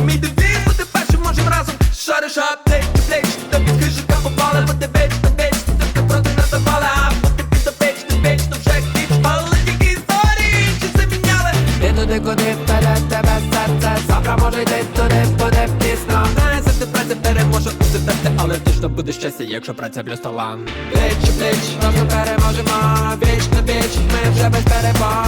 не вийде мій девіз. Бути першим можем разом. Шариш аптеч, плеч Та під хижика попали, бо ти веч, та веч Ти проти нас запала, а бути під запеч, ти веч, то вже кіч Але тільки історії, чи це міняли? Ти туди, куди вперед тебе серце. Завтра може йти туди, буде пізно. Знає, завжди праця переможе у серце Але точно буде щастя, якщо праця плюс талант Плеч плеч, разом переможемо. Віч на віч, ми вже без перебон